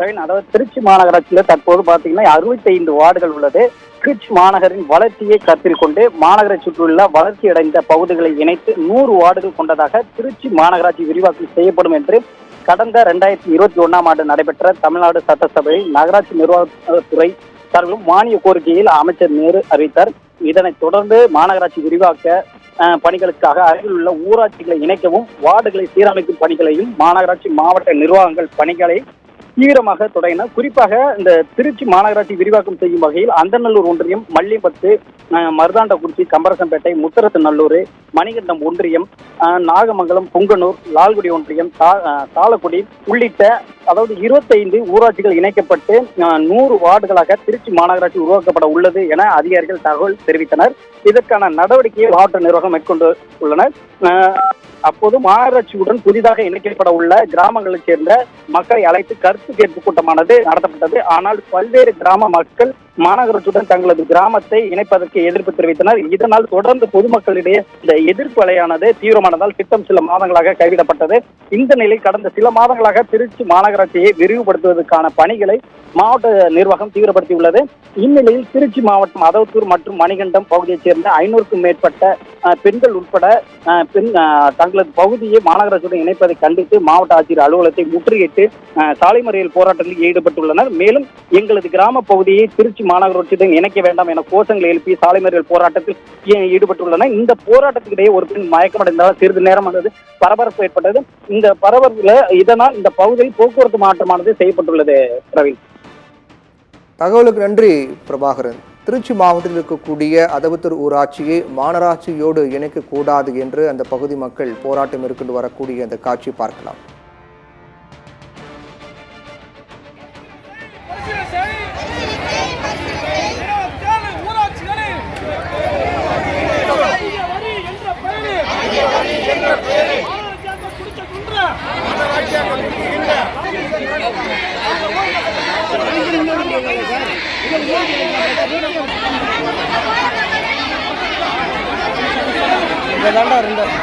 பிரவீன் அதாவது திருச்சி மாநகராட்சியில தற்போது பாத்தீங்கன்னா அறுபத்தைந்து வார்டுகள் உள்ளது. திருச்சி மாநகரின் வளர்ச்சியை கருத்தில் கொண்டு மாநகரை சுற்றியுள்ள வளர்ச்சி அடைந்த பகுதிகளை இணைத்து நூறு வார்டுகள் கொண்டதாக திருச்சி மாநகராட்சி விரிவாக்கம் செய்யப்படும் என்று கடந்த ரெண்டாயிரத்தி இருபத்தி ஒன்னாம் ஆண்டு நடைபெற்ற தமிழ்நாடு சட்டசபை நகராட்சி நிர்வாகத்துறை சார்பிலும் மானிய கோரிக்கையில் அமைச்சர் நேரு அறிவித்தார். இதனைத் தொடர்ந்து மாநகராட்சி விரிவாக்க பணிகளுக்காக அருகில் உள்ள ஊராட்சிகளை இணைக்கவும் வார்டுகளை சீரமைக்கும் பணிகளையும் மாநகராட்சி மாவட்ட நிர்வாகங்கள் பணிகளை தீவிரமாக தொடங்கின. குறிப்பாக இந்த திருச்சி மாநகராட்சி விரிவாக்கம் செய்யும் வகையில் அந்தநல்லூர் ஒன்றியம் மல்லிப்பத்து அஹ், மருதாண்டக்குறிச்சி கம்பரசம்பேட்டை நல்லூர் மணிகண்டம் ஒன்றியம் நாகமங்கலம் புங்கனூர் லால்குடி ஒன்றியம் தா- தாளக்குடி உள்ளிட்ட அதாவது இருபத்தைந்து ஊராட்சிகள் இணைக்கப்பட்டு நூறு வார்டுகளாக திருச்சி மாநகராட்சி உருவாக்கப்பட உள்ளது என அதிகாரிகள் தகவல் தெரிவித்தனர். இதற்கான நடவடிக்கையை மாவட்ட நிர்வாகம் மேற்கொண்டு உள்ளனர். அப்போது மாநகராட்சியுடன் புதிதாக இணைக்கப்பட உள்ள கிராமங்களைச் சேர்ந்த மக்களை அழைத்து கருத்து கேட்பு கூட்டமானது நடத்தப்பட்டது. ஆனால் பல்வேறு கிராம மக்கள் மாநகராட்சியுடன் தங்களது கிராமத்தை இணைப்பதற்கு எதிர்ப்பு தெரிவித்தனர். இதனால் தொடர்ந்து பொதுமக்களிடையே இந்த எதிர்ப்பு அலையானது தீவிரமானதால் திட்டம் சில மாதங்களாக கைவிடப்பட்டது. இந்த நிலை கடந்த சில மாதங்களாக திருச்சி மாநகராட்சியை விரிவுபடுத்துவதற்கான பணிகளை மாவட்ட நிர்வாகம் தீவிரப்படுத்தியுள்ளது. இந்நிலையில் திருச்சி மாவட்டம் அதவத்தூர் மற்றும் மணிகண்டம் பகுதியைச் சேர்ந்த ஐநூறுக்கும் மேற்பட்ட பெண்கள் உட்பட பெண் தங்களது பகுதியை மாநகராட்சியுடன் இணைப்பதை கண்டித்து மாவட்ட ஆட்சியர் அலுவலகத்தை முற்றுகையிட்டு சாலை மறியல் போராட்டத்தில் ஈடுபட்டுள்ளனர். மேலும் எங்களது கிராம பகுதியை திருச்சி மாநகராட்சியுடன் இணைக்க வேண்டாம் என கோஷங்கள் எழுப்பி சாலை மறியல் போராட்டத்தில் ஈடுபட்டுள்ளன? இந்த போராட்டத்துக்கிடையே ஒரு பெண் மயக்கமடைந்தால் சிறிது நேரம் வந்தது பரபரப்பு ஏற்பட்டது. இந்த பரபரப்புல இதனால் இந்த பகுதியில் போக்குவரத்து மாற்றமானது செய்யப்பட்டுள்ளது பிரவீன். தகவலுக்கு நன்றி பிரபாகரன். திருச்சி மாவட்டத்தில் இருக்கக்கூடிய அதவத்தூர் ஊராட்சியை மாநகராட்சியோடு இணைக்கக்கூடாது என்று அந்த பகுதி மக்கள் போராட்டம் மேற்கொண்டு வரக்கூடிய அந்த காட்சி பார்க்கலாம். இந்த தாண்டா இருந்தார்